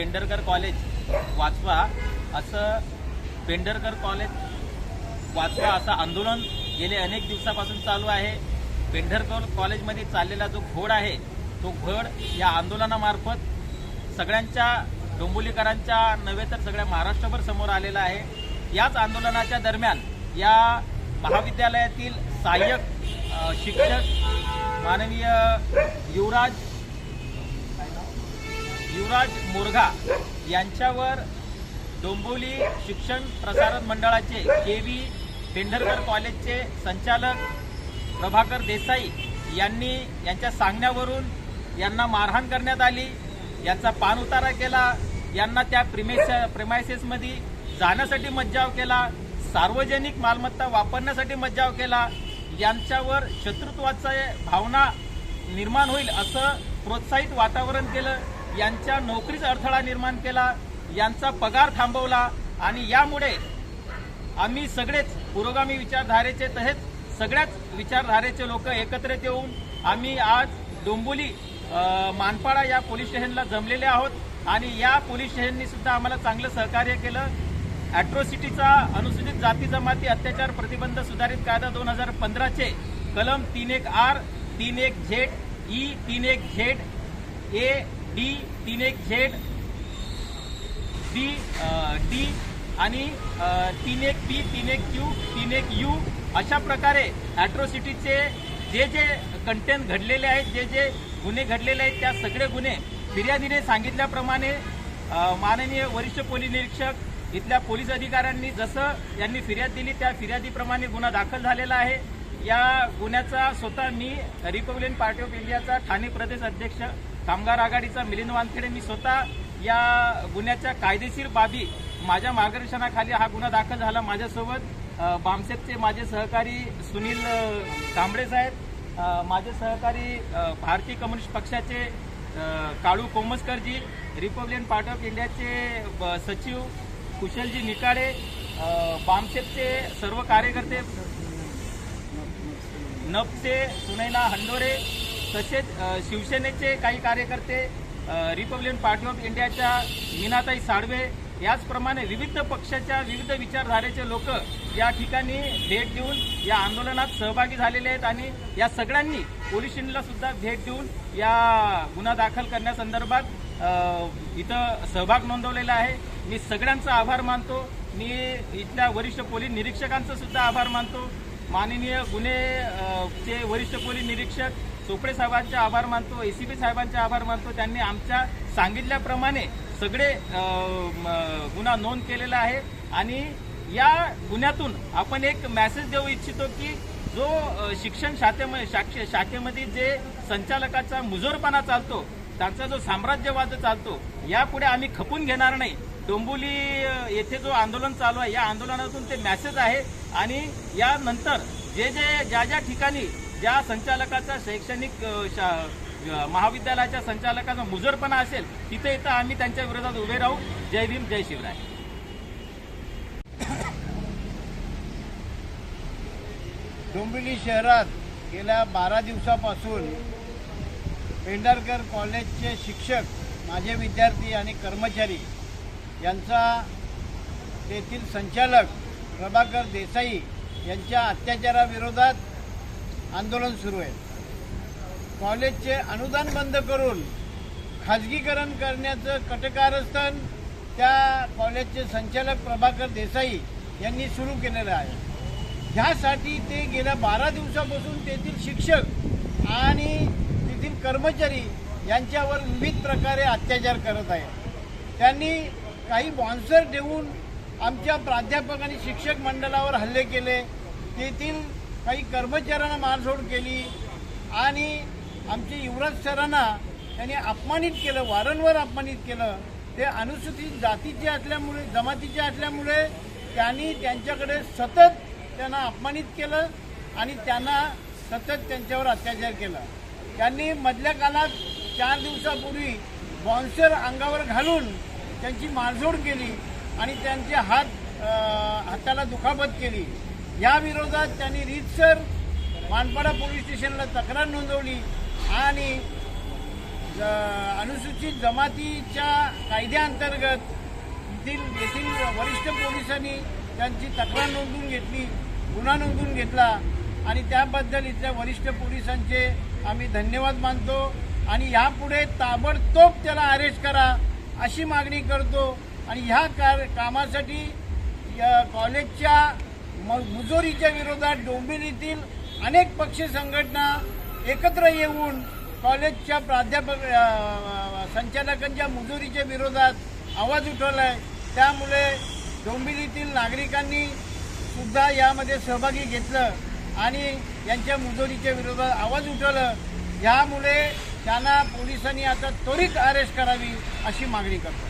Pendharkar college वाचवा असं Pendharkar college वाचवा असं आंदोलन गेले अनेक दिवसापासून चालू आहे. पेंढरकर कॉलेजमध्ये चाललेला जो घोड आहे तो घोड या आंदोलनामार्फत सगळ्यांच्या डोंबोलीकरांच्या नव्हे तर सगळ्या महाराष्ट्रभर समोर आलेला आहे. याच आंदोलनाच्या दरम्यान या महाविद्यालयातील सहाय्यक शिक्षक माननीय युवराज युवराज मोरघा यांच्यावर डोंबिवली शिक्षण प्रसारण मंडळाचे के व्ही पेंढरकर कॉलेजचे संचालक प्रभाकर देसाई यांनी यांच्या सांगण्यावरून यांना मारहाण करण्यात आली. यांचा पान उतारा केला. यांना त्या प्रिमेस प्रिमायसेसमध्ये जाण्यासाठी मज्जाव केला. सार्वजनिक मालमत्ता वापरण्यासाठी मज्जाव केला. यांच्यावर शत्रुत्वाचा भावना निर्माण होईल असं प्रोत्साहित वातावरण केलं. यांच्या नोकरीचा अडथळा निर्माण केला यांचा पगार थांबवला आणि यामुळे आम्ही सगळेच पुरोगामी विचारधारेचे तसेच सगळ्याच विचारधारेचे लोक एकत्रित येऊन आम्ही आज डोंबोली मानपाडा या पोलीस स्टेशनला जमलेले आहोत आणि या पोलीस स्टेशननी सुद्धा आम्हाला चांगलं सहकार्य केलं. अॅट्रॉसिटीचा अनुसूचित जाती जमाती अत्याचार प्रतिबंध सुधारित कायदा दोन हजार पंधराचे कलम तीन एक आर तीन एक झेड ई तीन एक झेड ए डी तीन एक झेड डी डी आणि तीन एक पी तीन एक क्यू तीन एक यू अशा प्रकारे ॲट्रोसिटीचे जे जे कंटेंट घडलेले आहेत जे जे गुन्हे घडलेले आहेत त्या सगळे गुन्हे फिर्यादीने सांगितल्याप्रमाणे माननीय वरिष्ठ पोलीस निरीक्षक इथल्या पोलीस अधिकाऱ्यांनी जसं यांनी फिर्याद दिली त्या फिर्यादीप्रमाणे गुन्हा दाखल झालेला आहे. या गुन्ह्याचा स्वतः मी रिपब्लिकन पार्टी ऑफ इंडियाचा ठाणे प्रदेश अध्यक्ष कामगार आघाडीचा मिलिंद वानखेडे मी स्वतः या गुन्ह्याच्या कायदेशीर बाबी माझ्या मार्गदर्शनाखाली हा गुन्हा दाखल झाला माझ्यासोबत. अ, बामसेपचे माझे सहकारी सुनील कांबळे साहेब माझे सहकारी भारतीय कम्युनिस्ट पक्षाचे Kalu Komaskarji Republican Party of इंडियाचे सचिव कुशलजी निकाळे अ, बामसेपचे सर्व कार्यकर्ते नपचे सुनैना हंडोरे तसेच शिवसेनेचे काही कार्यकर्ते रिपब्लिकन पार्टी ऑफ इंडियाच्या मीनाताई साळवे याचप्रमाणे विविध पक्षाच्या विविध विचारधारेचे लोक या ठिकाणी भेट देऊन या आंदोलनात सहभागी झालेले आहेत आणि या सगळ्यांनी पोलीस स्टेशनला सुद्धा भेट देऊन या गुन्हा दाखल करण्यासंदर्भात इथं सहभाग नोंदवलेला आहे. मी सगळ्यांचा आभार मानतो. मी इथल्या वरिष्ठ पोलीस निरीक्षकांचा सुद्धा आभार मानतो. माननीय गुन्हे चे वरिष्ठ पोलीस निरीक्षक चोपडे साहेबांचे आभार मानतो एसीपी साहेबांचे आभार मानतो. त्यांनी आमच्या सांगितल्याप्रमाणे सगळे गुन्हा नोंद केलेला आहे. आणि या गुन्ह्यातून आपण एक मेसेज देऊ इच्छितो की जो शिक्षण शाखेमध्ये शाखे शाखेमध्ये जे संचालकाचा मुजोरपणा चालतो त्यांचा जो साम्राज्यवाद चालतो यापुढे आम्ही खपून घेणार नाही. डोंबोली येथे जो आंदोलन चालू आहे या आंदोलनातून ते मेसेज आहे. आणि यानंतर जे जे ज्या ज्या ठिकाणी ज्या संचालकाचा शैक्षणिक शा- महाविद्यालयाच्या संचालकाचा मुजरपणा असेल तिथे इथं आम्ही त्यांच्या विरोधात उभे राहू. जय भीम जय शिवराय. डोंबिवली शहरात गेल्या बारा दिवसापासून पेंढारकर कॉलेजचे शिक्षक माझे विद्यार्थी आणि कर्मचारी यांचा तेथील संचालक प्रभाकर देसाई यांच्या अत्याचाराविरोधात आंदोलन सुरू आहे. कॉलेजचे अनुदान बंद करून खाजगीकरण करण्याचं कटकारस्थान त्या कॉलेजचे संचालक प्रभाकर देसाई यांनी सुरू केलेलं आहे. ह्यासाठी ते गेल्या बारा दिवसापासून तेथील शिक्षक आणि तेथील कर्मचारी यांच्यावर विविध प्रकारे अत्याचार करत आहे त्यांनी काही बॉन्सर देऊन आमच्या प्राध्यापक आणि शिक्षक मंडळावर हल्ले केले. तेथील काही कर्मचाऱ्यांना मारझोड केली आणि आमचे युवराज सरांना त्यांनी अपमानित केलं वारंवार अपमानित केलं. ते अनुसूचित जातीचे असल्यामुळे जमातीचे असल्यामुळे त्यांनी त्यांच्याकडे सतत त्यांना अपमानित केलं आणि त्यांना सतत त्यांच्यावर अत्याचार केला. त्यांनी मधल्या काळात चार दिवसापूर्वी बॉन्सर अंगावर घालून त्यांची मारझोड केली. आणि त्यांचे हात हाताला दुखापत केली. या विरोधात त्यांनी रीतसर मानपाडा पोलीस स्टेशनला तक्रार नोंदवली आणि ज- अनुसूचित जमातीच्या कायद्याअंतर्गत येथील येथील वरिष्ठ पोलिसांनी त्यांची तक्रार नोंदवून घेतली गुन्हा नोंदवून घेतला आणि त्याबद्दल इथल्या वरिष्ठ पोलिसांचे आम्ही धन्यवाद मानतो आणि यापुढे ताबडतोब त्याला अरेस्ट करा अशी मागणी करतो. आणि ह्या कार कामासाठी या कॉलेजच्या म मुजोरीच्या विरोधात डोंबिवलीतील अनेक पक्ष संघटना एकत्र येऊन कॉलेजच्या प्राध्यापक संचालकांच्या मुजोरीच्या विरोधात आवाज उठवला आहे त्यामुळे डोंबिवलीतील नागरिकांनी सुद्धा यामध्ये सहभागी घेतलं आणि यांच्या मुजोरीच्या विरोधात आवाज उठवलं. यामुळे त्यांना पोलिसांनी आता त्वरित अरेस्ट करावी अशी मागणी करतो.